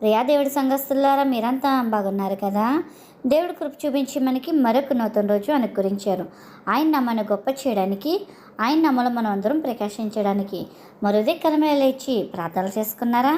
ప్రియా దేవుడి సంఘస్థులారా మీరంతా బాగున్నారు కదా? దేవుడు కృప చూపించి మనకి మరొక నూతన రోజు అనుగ్రహించారు ఆయన నమ్మను గొప్ప చేయడానికి ఆయన నమ్మలో మనం అందరం ప్రకాశించడానికి మరోదే కలమే లేచి ప్రార్థనలు చేసుకున్నారా?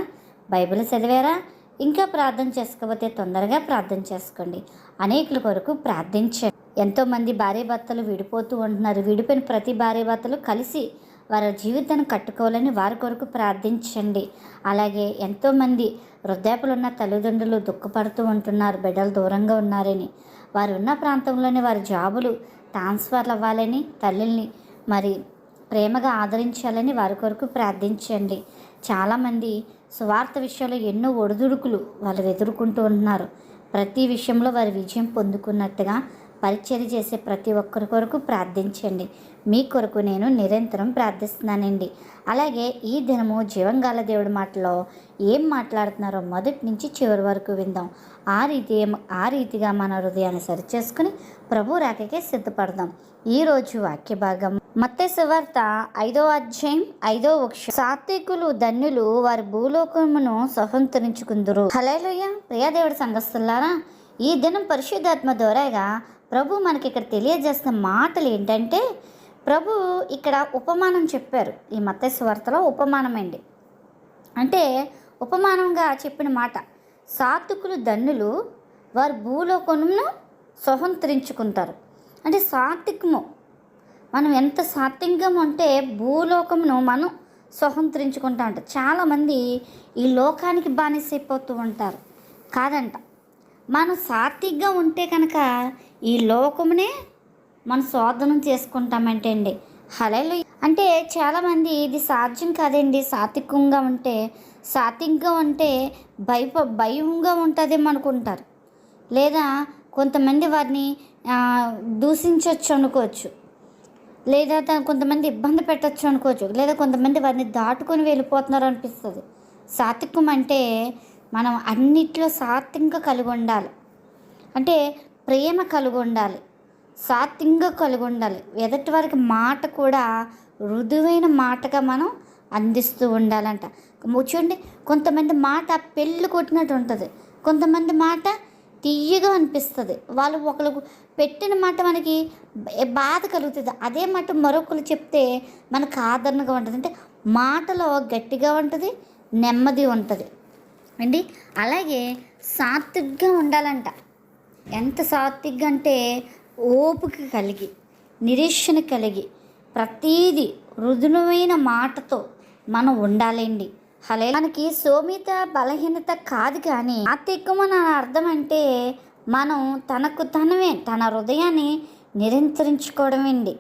బైబిల్ చదివారా? ఇంకా ప్రార్థన చేసుకోకపోతే తొందరగా ప్రార్థన చేసుకోండి. అనేకుల కొరకు ప్రార్థించండి. ఎంతోమంది భార్య భర్తలు విడిపోతూ ఉంటున్నారు. విడిపోయిన ప్రతి భార్య భర్తలు కలిసి వారి జీవితాన్ని కట్టుకోవాలని వారి కొరకు ప్రార్థించండి. అలాగే ఎంతోమంది వృద్ధాపులు ఉన్న తల్లిదండ్రులు దుఃఖపడుతూ ఉంటున్నారు బిడ్డలు దూరంగా ఉన్నారని. వారు ఉన్న ప్రాంతంలోనే వారి జాబులు ట్రాన్స్ఫర్లు అవ్వాలని తల్లిని మరి ప్రేమగా ఆదరించాలని వారి కొరకు ప్రార్థించండి. చాలామంది స్వార్థ విషయంలో ఎన్నో ఒడిదుడుకులు వాళ్ళు ఎదుర్కొంటూ ఉంటున్నారు. ప్రతి విషయంలో వారి విజయం పొందుకున్నట్టుగా పరిచయం చేసే ప్రతి ఒక్కరి కొరకు ప్రార్థించండి. మీ కొరకు నేను నిరంతరం ప్రార్థిస్తున్నానండి. అలాగే ఈ దినము జీవంగాల దేవుడి మాటలో ఏం మాట్లాడుతున్నారో మొదటి నుంచి చివరి వరకు విందాం. ఆ రీతి ఆ రీతిగా మన హృదయాన్ని సరిచేసుకుని ప్రభు రాకకే సిద్ధపడదాం. ఈరోజు వాక్య భాగం మత్తే వార్త ఐదో అధ్యాయం ఐదో వృక్ష సాత్వికులు ధన్యులు వారి భూలోకమును సహంతరించుకుందరు హలేలుయ్య ప్రియాదేవుడి సంఘస్థులారా ఈ దినం పరిశుద్ధాత్మ ద్వారాగా ప్రభు మనకి ఇక్కడ తెలియజేస్తున్న మాటలు ఏంటంటే ప్రభు ఇక్కడ ఉపమానం చెప్పారు. ఈ మత్స్యవార్తలో ఉపమానమండి ఉపమానం అండి అంటే ఉపమానంగా చెప్పిన మాట సాత్వికులు ధన్యులు వారు భూలోకమును స్వతంత్రించుకుంటారు. అంటే సాత్వికము మనం ఎంత సాత్వికం ఉంటే భూలోకమును మనం స్వతంత్రించుకుంటా అంట చాలామంది ఈ లోకానికి బానిసైపోతూ ఉంటారు. కాదంట మనం సాత్వికంగా ఉంటే కనుక ఈ లోకమునే మనం శోధనం చేసుకుంటామంటే అండి హలలు అంటే చాలామంది ఇది సాధ్యం కాదండి. సాత్వికంగా ఉంటే సాత్వికంగా ఉంటే భయప భయంగా ఉంటుందేమో అనుకుంటారు. లేదా కొంతమంది వారిని దూషించవచ్చు అనుకోవచ్చు. లేదా త- కొంతమంది ఇబ్బంది పెట్టచ్చు అనుకోవచ్చు. లేదా కొంతమంది వారిని దాటుకొని వెళ్ళిపోతున్నారు అనిపిస్తుంది. సాత్వికం అంటే మనం అన్నిట్లో సాత్వికంగా కలిగి ఉండాలి. అంటే ప్రేమ కలిగి ఉండాలి. సాత్వికంగా కలిగి ఉండాలి ఎదుటి వారికి మాట కూడా మృదువైన మాటగా మనం అందిస్తూ ఉండాలంట. కూర్చోండి చూడండి కొంతమంది మాట పెళ్ళి కొట్టినట్టు ఉంటుంది. కొంతమంది మాట తీయగా అనిపిస్తుంది. వాళ్ళు ఒకరు పెట్టిన మాట మనకి బాధ కలుగుతుంది. అదే మాట మరొకరు చెప్తే మనకు ఆదరణగా ఉంటుంది. అంటే మాటలో గట్టిగా ఉంటుంది నెమ్మది ఉంటుంది. అండి అలాగే సాత్వికంగా ఉండాలంట. ఎంత సాత్వికంగా అంటే ఓపిక కలిగి నిరీక్షణ కలిగి ప్రతీది రుదునమైన మాటతో మనం ఉండాలండి. హలే మనకి సోమిత బలహీనత కాదు కానీ సాత్వికం అని అర్థం అంటే మనం తనకు తనమే తన హృదయాన్ని నిరంతరించుకోవడమండి.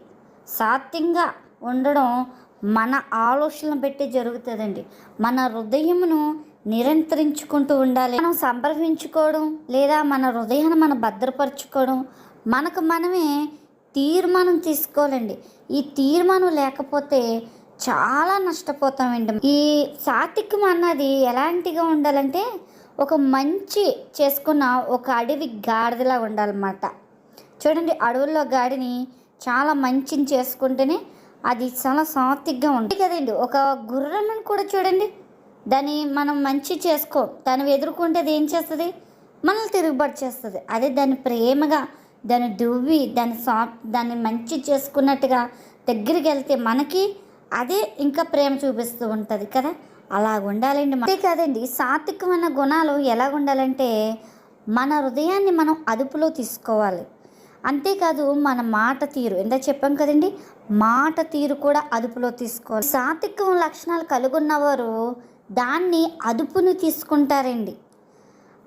సాత్యంగా ఉండడం మన ఆలోచనలు పెట్టి జరుగుతుందండి. మన హృదయమును నిరంతరించుకుంటూ ఉండాలి. మనం సంప్రదించుకోవడం లేదా మన హృదయాన్ని మనం భద్రపరచుకోవడం మనకు మనమే తీర్మానం తీసుకోవాలండి. ఈ తీర్మానం లేకపోతే చాలా నష్టపోతామండి. ఈ సాత్వికం అన్నది ఎలాంటిగా ఉండాలంటే ఒక మంచి చేసుకున్న ఒక అడవి గాడిదలా ఉండాలన్నమాట. చూడండి అడవుల్లో గాడిని చాలా మంచిని చేసుకుంటేనే అది చాలా సాత్వికంగా ఉంటుంది. కదండి ఒక గుర్రలను కూడా చూడండి. దాన్ని మనం మంచి చేసుకో దాన్ని ఎదుర్కొంటే అది ఏం చేస్తుంది? మనల్ని తిరుగుబాటు చేస్తుంది. అదే దాన్ని ప్రేమగా దాన్ని దువ్వి దాన్ని సా దాన్ని మంచి చేసుకున్నట్టుగా దగ్గరికి వెళ్తే మనకి అదే ఇంకా ప్రేమ చూపిస్తూ ఉంటుంది కదా. అలా ఉండాలండి అంతే కాదండి. సాత్వికమైన గుణాలు ఎలా ఉండాలంటే మన హృదయాన్ని మనం అదుపులో తీసుకోవాలి. అంతేకాదు మన మాట తీరు. ఎంత చెప్పాం కదండి? మాట తీరు కూడా అదుపులో తీసుకోవాలి. సాత్వికం లక్షణాలు కలుగున్నవారు దాన్ని అదుపును తీసుకుంటారండి.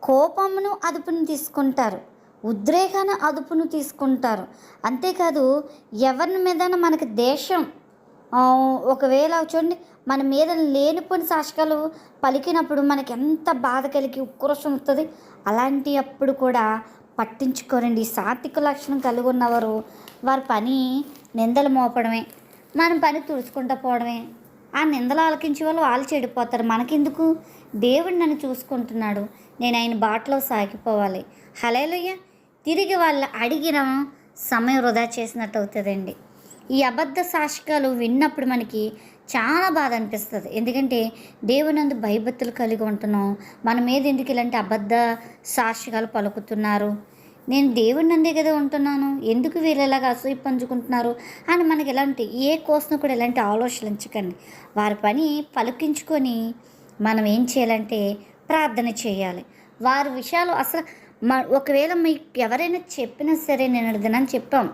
కోపమును అదుపును తీసుకుంటారు. ఉద్రేకాన అదుపును తీసుకుంటారు. అంతేకాదు ఎవరిని మీద మనకి దేశం ఒకవేళ చూడండి మన మీద లేనిపోని శాసకాలు పలికినప్పుడు మనకి ఎంత బాధ కలిగి ఉక్రోషం వస్తుంది అలాంటి అప్పుడు కూడా పట్టించుకోరండి. సాత్విక లక్షణం కలిగి ఉన్నవారు వారి పని నిందలు మోపడమే మన పని తుడుచుకుంటూ పోవడమే. ఆ నిందలు ఆలకించే వాళ్ళు వాళ్ళు చెడిపోతారు. మనకెందుకు? దేవుడు నన్ను చూసుకుంటున్నాడు. నేను ఆయన బాటలో సాగిపోవాలి. హలేలుయ్యా తిరిగి వాళ్ళు అడిగిన సమయం వృధా చేసినట్టు అవుతుందండి. ఈ అబద్ధ సాక్షికాలు విన్నప్పుడు మనకి చాలా బాధ అనిపిస్తుంది. ఎందుకంటే దేవునందు భయభక్తులు కలిగి ఉంటున్నాం. మన మీద ఎందుకు ఇలాంటి అబద్ధ సాక్షికాలు పలుకుతున్నారు? నేను దేవుడి నందే కదా ఉంటున్నాను. ఎందుకు వీళ్ళు ఇలాగ అసూయ పంచుకుంటున్నారు? అని మనకి ఎలాంటి ఏ కోసం కూడా ఎలాంటి ఆలోచించకండి వారి పని పలికించుకొని మనం ఏం చేయాలంటే ప్రార్థన చేయాలి. వారి విషయాలు అసలు మా ఒకవేళ మీకు ఎవరైనా చెప్పినా సరే నేను అడిగినాను చెప్పాం.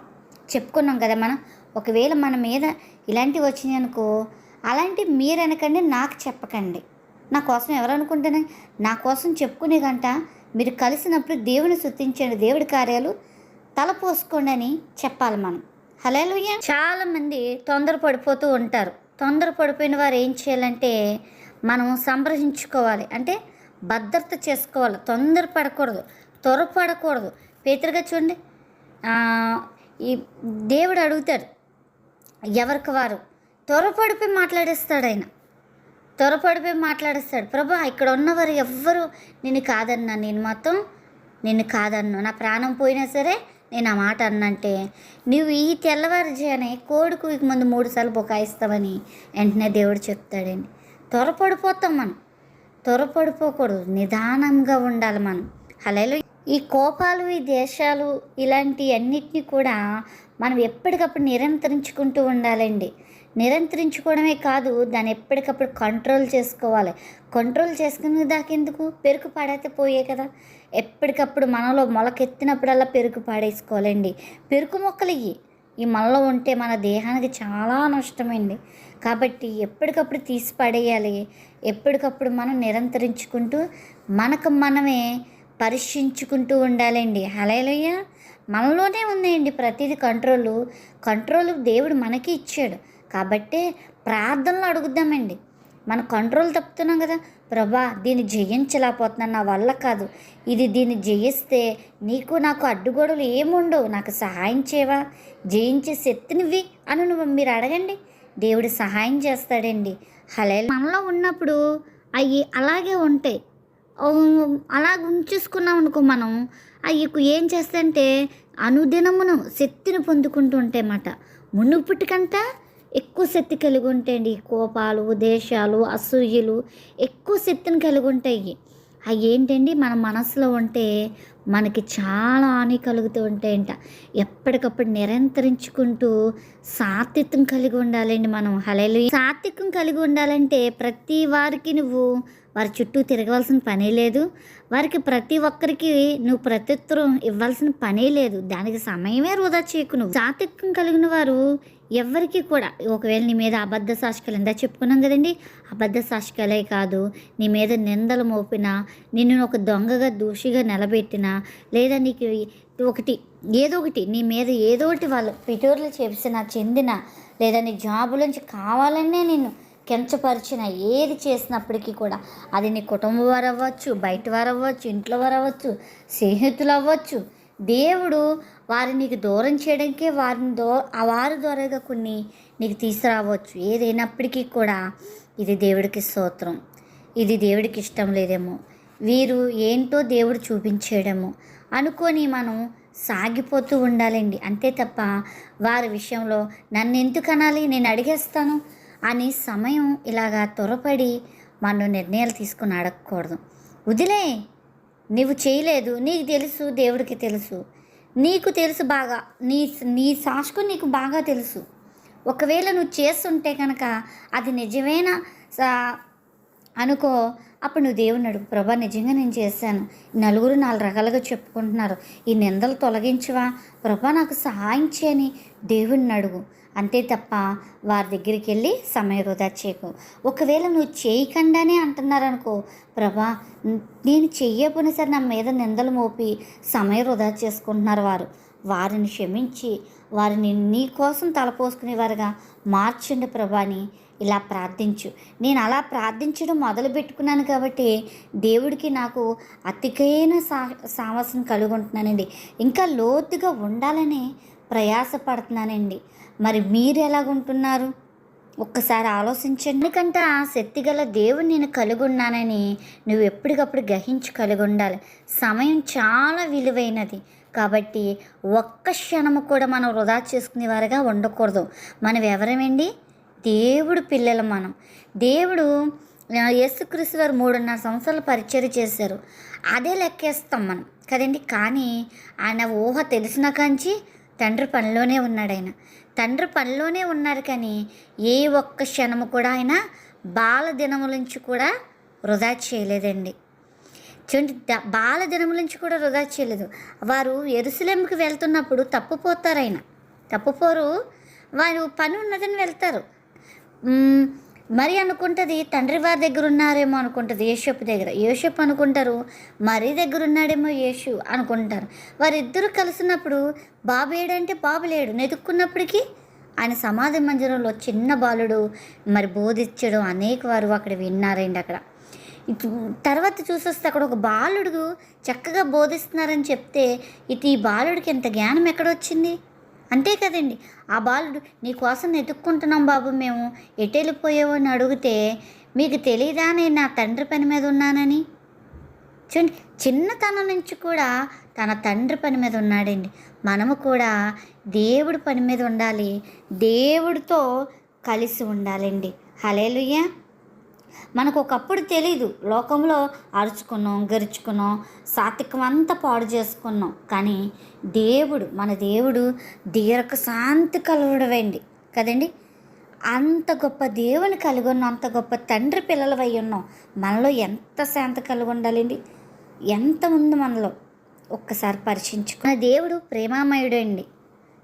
చెప్పుకున్నాం కదా మనం. ఒకవేళ మన మీద ఇలాంటివి వచ్చినాయి అనుకో అలాంటి మీరు అనకండి నాకు చెప్పకండి. నా కోసం ఎవరు అనుకుంటేనే నా కోసం చెప్పుకునే గంట మీరు కలిసినప్పుడు దేవుని శుద్ధించండి దేవుడి కార్యాలు తలపోసుకోండి అని చెప్పాలి మనం. హలోయ చాలా మంది తొందర పడిపోతూ ఉంటారు. తొందర పడిపోయిన వారు ఏం చేయాలంటే మనం సంప్రదించుకోవాలి. అంటే భద్రత చేసుకోవాలి. తొందర పడకూడదు త్వరపడకూడదు పేతరుగా చూడండి. ఈ దేవుడు అడుగుతాడు. ఎవరికి వారు? త్వరపడిపోయి మాట్లాడేస్తాడు ఆయన. త్వరపడిపోయి మాట్లాడేస్తాడు. ప్రభా ఇక్కడ ఉన్నవారు ఎవ్వరు? నిన్ను కాదన్నా నేను మొత్తం నిన్ను కాదన్ను. నా ప్రాణం పోయినా సరే నేను ఆ మాట అన్నంటే నువ్వు ఈ తెల్లవారుజానే కోడికు ఇక ముందు మూడు సార్లు బొకాయిస్తావని వెంటనే దేవుడు చెప్తాడండి. త్వరపడిపోతాం మనం. త్వరపడిపోకూడదు నిదానంగా ఉండాలి మనం. హలో ఈ కోపాలు ఈ దేశాలు ఇలాంటి అన్నిటినీ కూడా మనం ఎప్పటికప్పుడు నిరంతరించుకుంటూ ఉండాలండి. నిరంతరించుకోవడమే కాదు దాన్ని ఎప్పటికప్పుడు కంట్రోల్ చేసుకోవాలి. కంట్రోల్ చేసుకునే దాకెందుకు పెరుగు పాడైతే పోయే కదా. ఎప్పటికప్పుడు మనలో మొలకెత్తినప్పుడల్లా పెరుగు పాడేసుకోవాలండి. పెరుగు మొక్కలు ఇవి ఈ మనలో ఉంటే మన దేహానికి చాలా నష్టమండి. కాబట్టి ఎప్పటికప్పుడు తీసి పడేయాలి. ఎప్పటికప్పుడు మనం నిరంతరించుకుంటూ మనకు మనమే పరీక్షించుకుంటూ ఉండాలండి. హలేలయ్య మనలోనే ఉన్నాయండి ప్రతిదీ కంట్రోలు. కంట్రోల్ దేవుడు మనకి ఇచ్చాడు. కాబట్టి ప్రార్థనలు అడుగుద్దామండి మన కంట్రోల్ తప్పుతున్నాం కదా. ప్రభా దీన్ని జయించలేకపోతున్నాను. నా వల్ల కాదు. ఇది దీన్ని జయిస్తే నీకు నాకు అడ్డుగోడలు ఏముండవు. నాకు సహాయం చేయవా? జయించే శక్తినివి అని నువ్వు మీరు అడగండి. దేవుడు సహాయం చేస్తాడండి. హలే మనలో ఉన్నప్పుడు అవి అలాగే ఉంటాయి. అలా ఉంచేసుకున్నాం అనుకో మనం. అవి ఏం చేస్తాయంటే అనుదినమును శక్తిని పొందుకుంటూ ఉంటాయి అన్నమాట ఎక్కువ శక్తి కలిగి ఉంటాయండి కోపాలు దేశాలు అసూయలు ఎక్కువ శక్తిని కలిగి ఉంటాయి అవి ఏంటండి మన మనసులో ఉంటే మనకి చాలా హాని కలుగుతూ ఉంటాయంట. ఎప్పటికప్పుడు నిరంతరించుకుంటూ సాత్వికం కలిగి ఉండాలండి మనం. హలేలు సాత్వికం కలిగి ఉండాలంటే ప్రతి వారికి నువ్వు వారి చుట్టూ తిరగవలసిన పనే లేదు. వారికి ప్రతి ఒక్కరికి నువ్వు ప్రత్యుత్తరం ఇవ్వాల్సిన పనే లేదు. దానికి సమయమే వృధా చేయకు నువ్వు. సాత్వికం కలిగిన వారు ఎవరికి కూడా ఒకవేళ నీ మీద అబద్ధ సాక్షికలు ఇందా చెప్పుకున్నాం కదండి? అబద్ధ సాక్షికలే కాదు. నీ మీద నిందలు మోపినా నిన్ను ఒక దొంగగా దూషిగా నిలబెట్టినా లేదా నీకు ఒకటి ఏదో ఒకటి నీ మీద ఏదో ఒకటి వాళ్ళు పిటూర్లు చేసిన చెందిన లేదా నీ జాబులోంచి కావాలనే నిన్ను కించపరిచిన ఏది చేసినప్పటికీ కూడా అది నీ కుటుంబం వారు అవ్వచ్చు బయట వారు అవ్వచ్చు ఇంట్లో వారు అవ్వచ్చు స్నేహితులు అవ్వచ్చు దేవుడు వారిని నీకు దూరం చేయడానికే వారిని దో ఆ వారి ద్వారాగా కొన్ని నీకు తీసుకురావచ్చు. ఏదైనప్పటికీ కూడా ఇది దేవుడికి స్తోత్రం. ఇది దేవుడికి ఇష్టం లేదేమో. వీరు ఏంటో దేవుడు చూపించేయడము అనుకొని మనం సాగిపోతూ ఉండాలండి. అంతే తప్ప వారి విషయంలో నన్ను ఎందుకు అనాలి నేను అడిగేస్తాను. అని సమయం ఇలాగా త్వరపడి మనం నిర్ణయాలు తీసుకుని అడగకూడదు. వదిలే నువ్వు చేయలేదు నీకు తెలుసు దేవుడికి తెలుసు. నీకు తెలుసు బాగా నీ నీ సాక్షకు నీకు బాగా తెలుసు. ఒకవేళ నువ్వు చేస్తుంటే కనుక అది నిజమేనా? సా- అనుకో. అప్పుడు నువ్వు దేవుని అడుగు. ప్రభా నిజంగా నేను చేశాను. నలుగురు నాలుగు రకాలుగా చెప్పుకుంటున్నారు. ఈ నిందలు తొలగించవా? ప్రభా నాకు సహాయం చేయని దేవుణ్ణి అడుగు. అంతే తప్ప వారి దగ్గరికి వెళ్ళి సమయ వృధా చేయకు. ఒకవేళ నువ్వు చేయకుండానే అంటున్నారనుకో ప్రభా నేను చెయ్యకపోయినా సరే నా మీద నిందలు మోపి సమయ వృధా చేసుకుంటున్నారు వారు. వారిని క్షమించి వారిని నీ కోసం తలపోసుకునేవారుగా మార్చండి ప్రభాని. ఇలా ప్రార్థించు. నేను అలా ప్రార్థించడం మొదలు పెట్టుకున్నాను కాబట్టి దేవుడికి నాకు అతికైన సా సామస్యం కలిగి ఉంటున్నానండి ఇంకా లోతుగా ఉండాలని ప్రయాసపడుతున్నానండి. మరి మీరు ఎలాగుంటున్నారు? ఒక్కసారి ఆలోచించండి. ఎందుకంటే ఆ శక్తిగల దేవుడు నేను కలుగున్నానని నువ్వు ఎప్పటికప్పుడు గ్రహించి కలిగి ఉండాలి సమయం చాలా విలువైనది. కాబట్టి ఒక్క క్షణము కూడా మనం వృధా చేసుకునేవారుగా ఉండకూడదు. మనం ఎవరమండి? దేవుడు పిల్లలు మనం. దేవుడు యేసుక్రీస్తు వారు మూడున్నర సంవత్సరాలు పరిచయం చేశారు. అదే లెక్కేస్తాం మనం. కదండి? కానీ ఆయన ఊహ తెలిసిన కాంచి తండ్రి పనిలోనే ఉన్నాడు ఆయన. తండ్రి పనిలోనే ఉన్నారు కానీ ఏ ఒక్క క్షణము కూడా ఆయన బాల దినముల నుంచి కూడా వృధా చేయలేదండి. చూడండి బాల దినముల నుంచి కూడా వృధా చేయలేదు. వారు ఎరుసలేంకి వెళ్తున్నప్పుడు తప్పుపోతారు ఆయన. తప్పుపోరు వారు పని ఉన్నదని వెళ్తారు. మరి అనుకుంటుంది తండ్రి వారి దగ్గర ఉన్నారేమో అనుకుంటుంది యేషప్ దగ్గర. యేషప్ అనుకుంటారు మరీ దగ్గర ఉన్నాడేమో యేషు అనుకుంటారు. వారిద్దరూ కలిసినప్పుడు బాబు ఏడంటే బాబు లేడు. నెతుక్కున్నప్పటికీ ఆయన సమాధి మందిరంలో చిన్న బాలుడు మరి బోధించడం అనేక వారు అక్కడ విన్నారండి అక్కడ. తర్వాత చూసొస్తే అక్కడ ఒక బాలుడు చక్కగా బోధిస్తున్నారని చెప్తే ఇటు ఈ బాలుడికి ఎంత జ్ఞానం ఎక్కడొచ్చింది అంతే కదండి. ఆ బాలుడు నీకోసం వెతుక్కుంటున్నాం బాబు మేము. ఎటు అని అడిగితే మీకు తెలియదా నేను నా తండ్రి పని మీద ఉన్నానని? చూడండి చిన్నతనం నుంచి కూడా తన తండ్రి పని మీద ఉన్నాడండి. మనము కూడా దేవుడి పని మీద ఉండాలి. దేవుడితో కలిసి ఉండాలండి. హలేలుయ్యా మనకు ఒకప్పుడు తెలీదు. లోకంలో అరుచుకున్నాం గరుచుకున్నాం సాత్వికం అంతా పాడు చేసుకున్నాం. కానీ దేవుడు మన దేవుడు దీర్ఘ శాంతి కలవడవండి కదండి? అంత గొప్ప దేవుని కలిగి ఉన్నాం అంత గొప్ప తండ్రి పిల్లలవై ఉన్నాం. మనలో ఎంత శాంతి కలిగి ఉండాలండి ఎంత ఉంది మనలో? ఒక్కసారి పరీక్షించుకున్న దేవుడు ప్రేమామయుడు అండి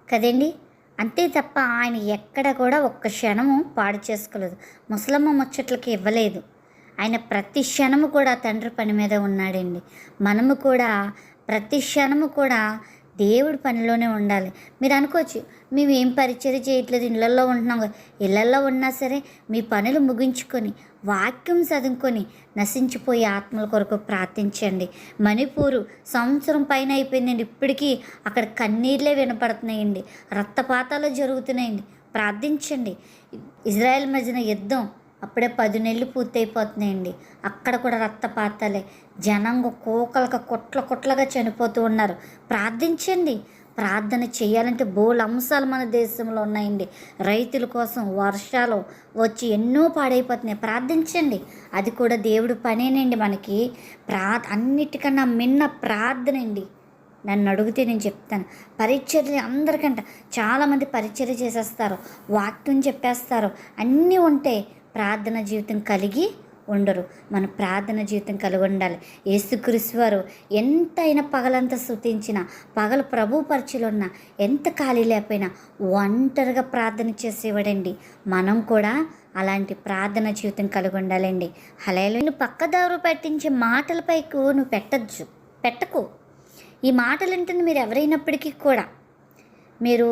కదండి? అంతే తప్ప ఆయన ఎక్కడ కూడా ఒక్క క్షణము పాడు చేసుకోలేదు. ముసలమ్మ ముచ్చట్లకి ఇవ్వలేదు. ఆయన ప్రతి క్షణము కూడా తండ్రి పని మీద ఉన్నాడండి. మనము కూడా ప్రతి క్షణము కూడా దేవుడి పనిలోనే ఉండాలి. మీరు అనుకోవచ్చు మేము ఏం పరిచయం చేయట్లేదు ఇళ్ళల్లో ఉంటున్నాం కదా. ఇళ్ళల్లో ఉన్నా సరే మీ పనులు ముగించుకొని వాక్యం చదువుకొని నశించిపోయే ఆత్మల కొరకు ప్రార్థించండి. మణిపూరు సంవత్సరం పైన అయిపోయిందండి. ఇప్పటికీ అక్కడ కన్నీళ్ళే వినపడుతున్నాయండి. రక్తపాతాలు జరుగుతున్నాయండి. ప్రార్థించండి. ఇజ్రాయెల్ మధ్యన యుద్ధం అప్పుడే పది నెలలు పూర్తయిపోతున్నాయండి. అక్కడ కూడా రక్తపాతాలే. జనంగా కోకలక కొట్ల కొట్లగా చనిపోతూ ఉన్నారు. ప్రార్థించండి. ప్రార్థన చేయాలంటే బోల్ అంశాలు మన దేశంలో ఉన్నాయండి. రైతుల కోసం వర్షాలు వచ్చి ఎన్నో పాడైపోతున్నాయి. ప్రార్థించండి. అది కూడా దేవుడు పనేనండి మనకి. ప్రా అన్నిటికన్నా మిన్న ప్రార్థన అండి. నన్ను అడిగితే నేను చెప్తాను. పరిచర్య అందరికంట చాలామంది పరిచర్య చేసేస్తారు. వాక్యం చెప్పేస్తారు. అన్నీ ఉంటే ప్రార్థన జీవితం కలిగి ఉండరు. మన ప్రార్థన జీవితం కలిగి ఉండాలి యేసుక్రీస్తు వారు ఎంతైనా పగలంతా స్థుతించిన పగలు ప్రభు పరిచయలు ఉన్నా ఎంత ఖాళీ లేకపోయినా ఒంటరిగా ప్రార్థన చేసేవాడండి. మనం కూడా అలాంటి ప్రార్థన జీవితం కలిగి ఉండాలండి హలేలు నువ్వు పక్కదారు పెట్టించే మాటలపైకు నువ్వు పెట్టచ్చు పెట్టకు. ఈ మాటలు వింటుంది మీరు ఎవరైనప్పటికీ కూడా మీరు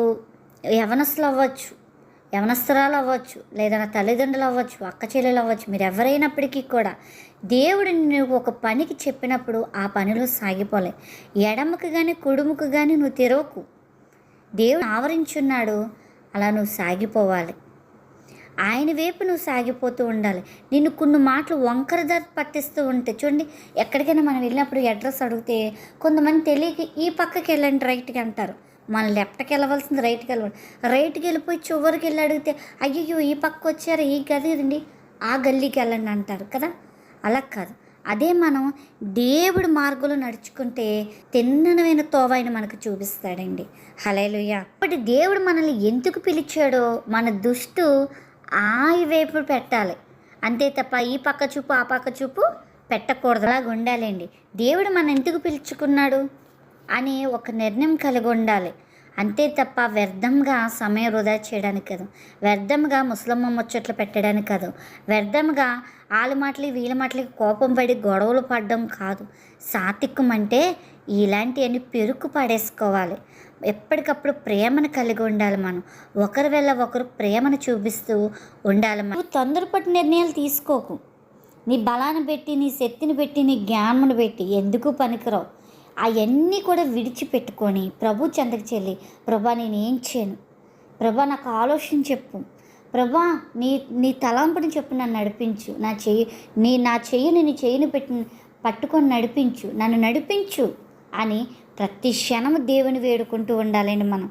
యవనస్లు అవ్వచ్చు. యవనస్తురాలు అవ్వచ్చు లేదా నా తల్లిదండ్రులు అవ్వచ్చు అక్క చెల్లెలు అవ్వచ్చు మీరు ఎవరైనప్పటికీ కూడా దేవుడు నువ్వు ఒక పనికి చెప్పినప్పుడు ఆ పనిలో సాగిపోలే. ఎడమకు కానీ కుడుముకు కానీ నువ్వు తెరవకు. దేవుడు ఆవరించున్నాడు అలా నువ్వు సాగిపోవాలి. ఆయన వైపు నువ్వు సాగిపోతూ ఉండాలి. నిన్ను కొన్ని మాటలు వంకరదారి పట్టిస్తూ ఉంటే చూడండి ఎక్కడికైనా మనం వెళ్ళినప్పుడు అడ్రస్ అడిగితే కొంతమంది తెలియక ఈ పక్కకి వెళ్ళండి రైట్కి అంటారు. మన లెఫ్ట్కి వెళ్ళవలసింది రైట్కి వెళ్ళాలి రైట్కి వెళ్ళిపోయి చివరికి వెళ్ళి అడిగితే అయ్యో ఈ పక్క వచ్చారు ఈ గది ఇదండి. ఆ గల్లీకి వెళ్ళండి అంటారు కదా? అలా కాదు. అదే మనం దేవుడి మార్గంలో నడుచుకుంటే తిన్ననమైన తోవాయిని మనకు చూపిస్తాడండి. హలేలుయ్య అప్పటి దేవుడు మనల్ని ఎందుకు పిలిచాడో మన దుష్టు ఆ వైపు పెట్టాలి. అంతే తప్ప ఈ పక్క చూపు ఆ పక్క చూపు పెట్టకూడదు. అలాగ ఉండాలండి. దేవుడు మన ఎందుకు పిలుచుకున్నాడు? అని ఒక నిర్ణయం కలిగి ఉండాలి. అంతే తప్ప వ్యర్థంగా సమయం వృధా చేయడానికి కాదు. వ్యర్థంగా ముసలమ్మ ముచ్చట్లు పెట్టడానికి కాదు. వ్యర్థంగా వాళ్ళ మాటలు వీళ్ళ మాటలకి కోపం పడి గొడవలు పడడం కాదు. సాత్వికం అంటే ఇలాంటివన్నీ పెరుకు పడేసుకోవాలి. ఎప్పటికప్పుడు ప్రేమను కలిగి ఉండాలి మనం. ఒకరి వల్ల ఒకరు ప్రేమను చూపిస్తూ ఉండాలి మనం. తొందరపడి నిర్ణయాలు తీసుకోకు. నీ బలాన్ని పెట్టి నీ శక్తిని పెట్టి నీ జ్ఞానమును పెట్టి ఎందుకు పనికిరావు? అవన్నీ కూడా విడిచిపెట్టుకొని ప్రభు చెందకి చెల్లి ప్రభా నేను ఏం చేయను? ప్రభా నాకు ఆలోచన చెప్పు. ప్రభా నీ నీ తలంపుని చెప్పు నన్ను నడిపించు. నా చెయ్యి నీ నా చెయ్యిని నీ చెయ్యిని పెట్టి పట్టుకొని నడిపించు. నన్ను నడిపించు అని ప్రతి క్షణము దేవుని వేడుకుంటూ ఉండాలండి మనం.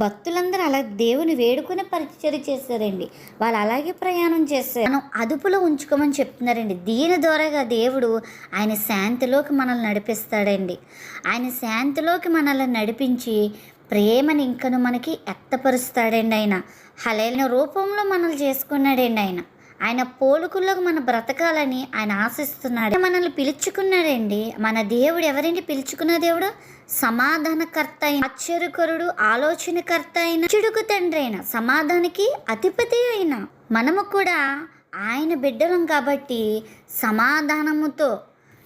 భక్తులందరూ అలా దేవుని వేడుకునే పరిచర్య చేస్తారండి. వాళ్ళు అలాగే ప్రయాణం చేస్తారు. మనం అదుపులో ఉంచుకోమని చెప్తున్నారండి. దీని ద్వారాగా దేవుడు ఆయన శాంతిలోకి మనల్ని నడిపిస్తాడండి. ఆయన శాంతిలోకి మనల్ని నడిపించి ప్రేమని ఇంకను మనకి ఎత్తపరుస్తాడండి ఆయన. హలైన రూపంలో మనల్ని చేసుకున్నాడండి ఆయన. ఆయన పోలుకుల్లోకి మనం బ్రతకాలని ఆయన ఆశిస్తున్నాడు. మనల్ని పిలుచుకున్నాడండి. మన దేవుడు ఎవరండి? పిలుచుకున్న దేవుడు సమాధానకర్త అయిన ఆశ్చర్యకరుడు ఆలోచనకర్త అయిన చిడుకు తండ్రి అయిన సమాధానికి అధిపతి అయిన. మనము కూడా ఆయన బిడ్డలం కాబట్టి సమాధానముతో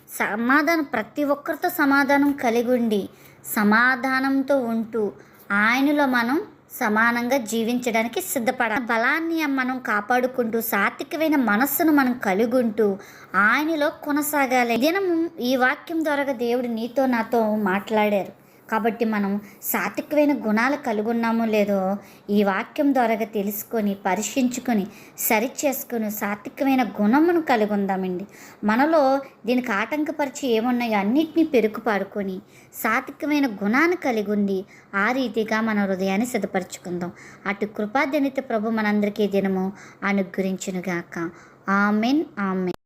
సమాధానం ప్రతి ఒక్కరితో సమాధానం కలిగి ఉండి సమాధానంతో ఉంటూ ఆయనలో మనం సమానంగా జీవించడానికి సిద్ధపడ బలాన్ని మనం కాపాడుకుంటూ సాత్వికమైన మనస్సును మనం కలిగి ఆయనలో కొనసాగాలి. దినం ఈ వాక్యం ద్వారా దేవుడు నీతో నాతో మాట్లాడారు. కాబట్టి మనం సాత్వికమైన గుణాలు కలుగున్నామో లేదో ఈ వాక్యం ద్వారా తెలుసుకొని పరీక్షించుకొని సరిచేసుకొని సాత్వికమైన గుణమును కలుగుందామండి. మనలో దీనికి ఆటంకపరిచి ఏమున్నాయో అన్నిటినీ పెరుకుపాడుకొని సాత్వికమైన గుణాన్ని కలిగి ఉండి ఆ రీతిగా మన హృదయాన్ని సిద్ధపరచుకుందాం. అటు కృపాదనిత ప్రభు మనందరికీ దినము అనుగ్రహించునుగాక. Amen amen.